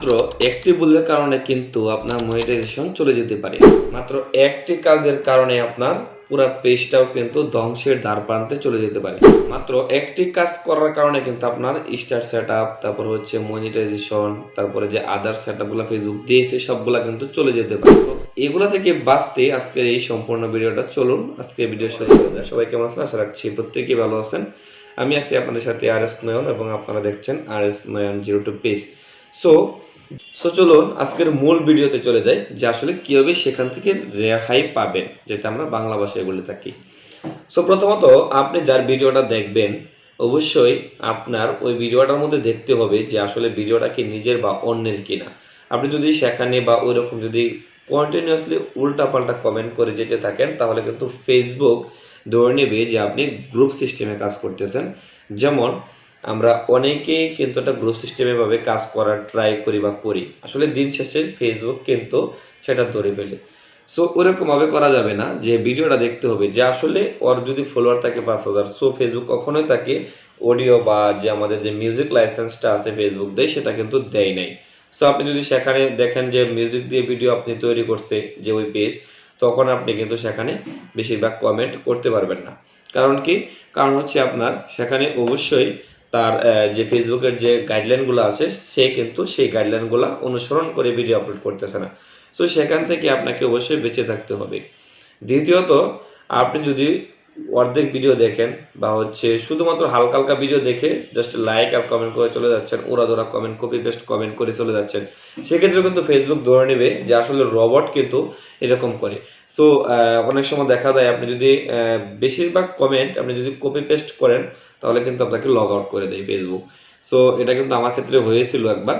মাত্র একটি ভুলের কারণে কিন্তু আপনার মনিটাইজেশন চলে যেতে পারে। মাত্র একটি কাজের কারণে আপনার পুরো পেজটাও কিন্তু ধ্বংসের দ্বার প্রান্তে চলে যেতে পারে। মাত্র একটি কাজ করার কারণে কিন্তু আপনার স্টার সেট তারপর হচ্ছে মনিটাইজেশন তারপরে যে আদার সেট আপগুলো ফেসবুক দিয়েছে, সবগুলা কিন্তু চলে যেতে পারে। এগুলা থেকে বাঁচতে আজকের এই সম্পূর্ণ ভিডিওটা চলুন আজকে ভিডিও শুরু করা যাক। সবাই কেমন আছেন? আশা রাখছি প্রত্যেকেই ভালো আছেন। আমি আছি আপনাদের সাথে আর এস নয়ন এবং আপনারা দেখছেন R S Nayan zero two page so so চলুন আজকের মূল ভিডিওতে চলে যাই, যে আসলে কীভাবে সেখান থেকে রেহাই পাবেন, যেটা আমরা বাংলা ভাষায় বলে থাকি। সো প্রথমত আপনি যার ভিডিওটা দেখবেন, অবশ্যই আপনার ওই ভিডিওটার মধ্যে দেখতে হবে যে আসলে ভিডিওটা কি নিজের বা অন্যের কিনা। আপনি যদি সেখানে বা ওই রকম যদি কন্টিনিউয়াসলি উল্টাপাল্টা কমেন্ট করে যেতে থাকেন, তাহলে কিন্তু ফেসবুক ধরে নেবে যে আপনি গ্রুপ সিস্টেমে কাজ করতেছেন। যেমন আমরা অনেকেই কিন্তু একটা গ্রুপ সিস্টেমে ভাবে কাজ করার ট্রাই করি বা করি। আসলে দিন শেষে ফেসবুক কিন্তু সেটা ধরে ফেলে। সো ওরকম ভাবে করা যাবে না যে ভিডিওটা দেখতে হবে যে আসলে ওর যদি ফলোয়ার থাকে পাঁচ হাজার সো ফেসবুক কখনোই তাকে অডিও বা যে আমাদের যে মিউজিক লাইসেন্সটা আছে ফেসবুক দেয়, সেটা কিন্তু দেয় নাই। সো আপনি যদি সেখানে দেখেন যে মিউজিক দিয়ে ভিডিও আপনি তৈরি করছে যে ওই পেজ তখন আপনি কিন্তু সেখানে বেশিরভাগ কমেন্ট করতে পারবেন না। কারণ কি? কারণ হচ্ছে আপনার সেখানে অবশ্যই তার যে ফেসবুকের যে গাইডলাইনগুলো আছে, সে কিন্তু সেই গাইডলাইনগুলো অনুসরণ করে ভিডিও আপলোড করতেছে না। সো সেখান থেকে আপনাকে অবশ্যই বেঁচে থাকতে হবে। দ্বিতীয়ত, আপনি যদি অর্ধেক ভিডিও দেখেন বা হচ্ছে শুধুমাত্র হালকা হালকা ভিডিও দেখে জাস্ট লাইক আর কমেন্ট করে চলে যাচ্ছেন ওরা ধরা কমেন্ট কপি পেস্ট কমেন্ট করে চলে যাচ্ছেন। সেক্ষেত্রে কিন্তু ফেসবুক ধরে নেবে যে আসলে রবট কিন্তু এরকম করে। সো অনেক সময় দেখা যায় আপনি যদি বেশিরভাগ কমেন্ট আপনি যদি কপি পেস্ট করেন, তাহলে কিন্তু আপনাকে লগ আউট করে দেয় ফেসবুক সো এটা কিন্তু আমার ক্ষেত্রে হয়েছিল একবার।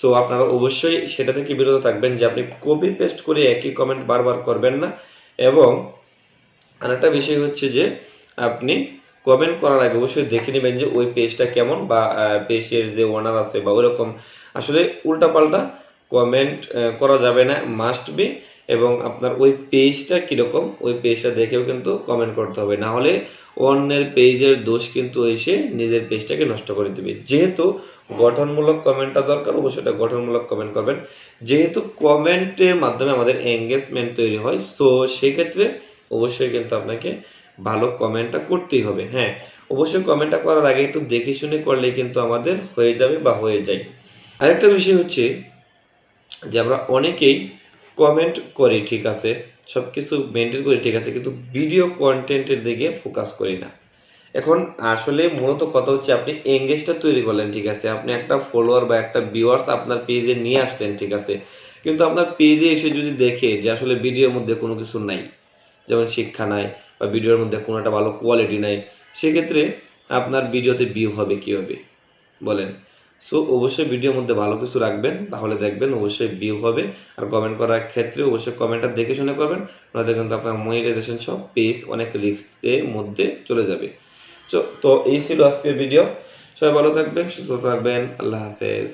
সো আপনারা অবশ্যই সেটা থেকে বিরত থাকবেন যে আপনি কপি পেস্ট করে একই কমেন্ট বারবার করবেন না। এবং আরেকটা বিষয় হচ্ছে যে, আপনি কমেন্ট করার আগে অবশ্যই দেখে নেবেন যে ওই পেজটা কেমন বা পেজের যে ওনার আছে বা ওরকম আসলে উল্টাপাল্টা কমেন্ট করা যাবে না মাস্ট বি এবং আপনার ওই পেজটা কীরকম, ওই পেজটা দেখেও কিন্তু কমেন্ট করতে হবে। না হলে অন্যের পেজের দোষ কিন্তু এসে নিজের পেজটাকে নষ্ট করে দেবে। যেহেতু গঠনমূলক কমেন্টটা দরকার, অবশ্যই এটা গঠনমূলক কমেন্ট করবেন। যেহেতু কমেন্টের মাধ্যমে আমাদের এঙ্গেজমেন্ট তৈরি হয় সো সেক্ষেত্রে অবশ্যই কিন্তু আপনাকে ভালো কমেন্টটা করতেই হবে। হ্যাঁ অবশ্যই কমেন্টটা করার আগে একটু দেখে শুনে করলে কিন্তু আমাদের হয়ে যাবে বা হয়ে যায়। আরেকটা বিষয় হচ্ছে যে আমরা অনেকেই কমেন্ট করি, ঠিক আছে? সব কিছু মেনটেন করি, ঠিক আছে? কিন্তু ভিডিও কন্টেন্টের দিকে ফোকাস করি না। এখন আসলে মূলত কথা হচ্ছে আপনি এঙ্গেজটা তৈরি করলেন, ঠিক আছে? আপনি একটা ফলোয়ার বা একটা ভিউয়ার্স আপনার পেজে নিয়ে আসলেন, ঠিক আছে? কিন্তু আপনার পেজে এসে যদি দেখে যে আসলে ভিডিওর মধ্যে কোনো কিছু নাই শিক্ষা নাই বা ভিডিওর মধ্যে কোনো একটা ভালো কোয়ালিটি নাই, সেক্ষেত্রে আপনার ভিডিওতে ভিউ হবে কি হবে? বলেন। সো অবশ্যই ভিডিওর মধ্যে ভালো কিছু রাখবেন, তাহলে দেখবেন অবশ্যই ভিউ হবে। আর কমেন্ট করার ক্ষেত্রে অবশ্যই কমেন্টটা দেখে শুনে করবেন নয়তো কিন্তু আপনার মনিটাইজেশন সব পেজ অনেক রিস্কের মধ্যে চলে যাবে। তো এই ছিল আজকের ভিডিও সবাই ভালো থাকবেন, সুস্থ থাকবেন, আল্লাহ হাফেজ।